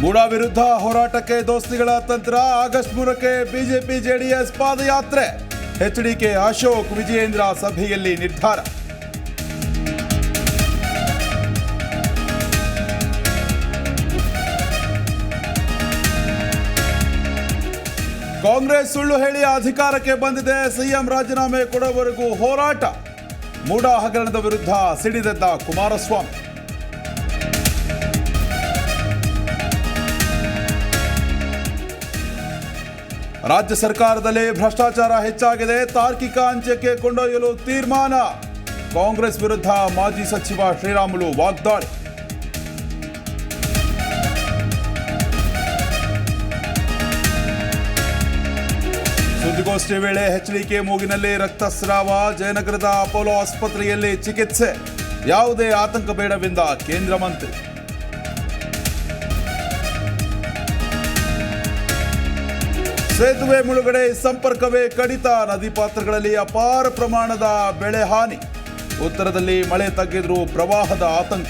ಮೂಡ ವಿರುದ್ಧ ಹೋರಾಟಕ್ಕೆ ದೋಸ್ತಿಗಳ ತಂತ್ರ. ಆಗಸ್ಟ್ ಮೂರಕ್ಕೆ ಬಿಜೆಪಿ ಜೆಡಿಎಸ್ ಪಾದಯಾತ್ರೆ. ಎಚ್ಡಿಕೆ ಅಶೋಕ್ ವಿಜಯೇಂದ್ರ ಸಭೆಯಲ್ಲಿ ನಿರ್ಧಾರ. ಕಾಂಗ್ರೆಸ್ ಸುಳ್ಳು ಹೇಳಿ ಅಧಿಕಾರಕ್ಕೆ ಬಂದಿದೆ. ಸಿಎಂ ರಾಜೀನಾಮೆ ಕೊಡುವವರೆಗೂ ಹೋರಾಟ. ಮೂಡ ಹಗರಣದ ವಿರುದ್ಧ ಸಿಡಿದೆದ್ದ ಕುಮಾರಸ್ವಾಮಿ. ರಾಜ್ಯ ಸರ್ಕಾರದಲ್ಲಿ ಭ್ರಷ್ಟಾಚಾರ ಹೆಚ್ಚಾಗಿದೆ. ತಾರ್ಕಿಕ ಅಂತ್ಯಕ್ಕೆ ಕೊಂಡೊಯ್ಯಲು ತೀರ್ಮಾನ. ಕಾಂಗ್ರೆಸ್ ವಿರುದ್ಧ ಮಾಜಿ ಸಚಿವ ಶ್ರೀರಾಮುಲು ವಾಗ್ದಾಳಿ. ಸುದ್ದಿಗೋಷ್ಠಿ ವೇಳೆ ಎಚ್ಡಿಕೆ ಮೂಗಿನಲ್ಲಿ ರಕ್ತಸ್ರಾವ, ಜಯನಗರದ ಅಪೋಲೋ ಆಸ್ಪತ್ರೆಯಲ್ಲಿ ಚಿಕಿತ್ಸೆ. ಯಾವುದೇ ಆತಂಕ ಬೇಡವೆಂದ ಕೇಂದ್ರ ಮಂತ್ರಿ. ಸೇತುವೆ ಮುಳುಗಡೆ ಸಂಪರ್ಕವೇ ಕಡಿತ. ನದಿ ಪಾತ್ರಗಳಲ್ಲಿ ಅಪಾರ ಪ್ರಮಾಣದ ಬೆಳೆ ಹಾನಿ. ಉತ್ತರದಲ್ಲಿ ಮಳೆ ತಗ್ಗಿದ್ರೂ ಪ್ರವಾಹದ ಆತಂಕ.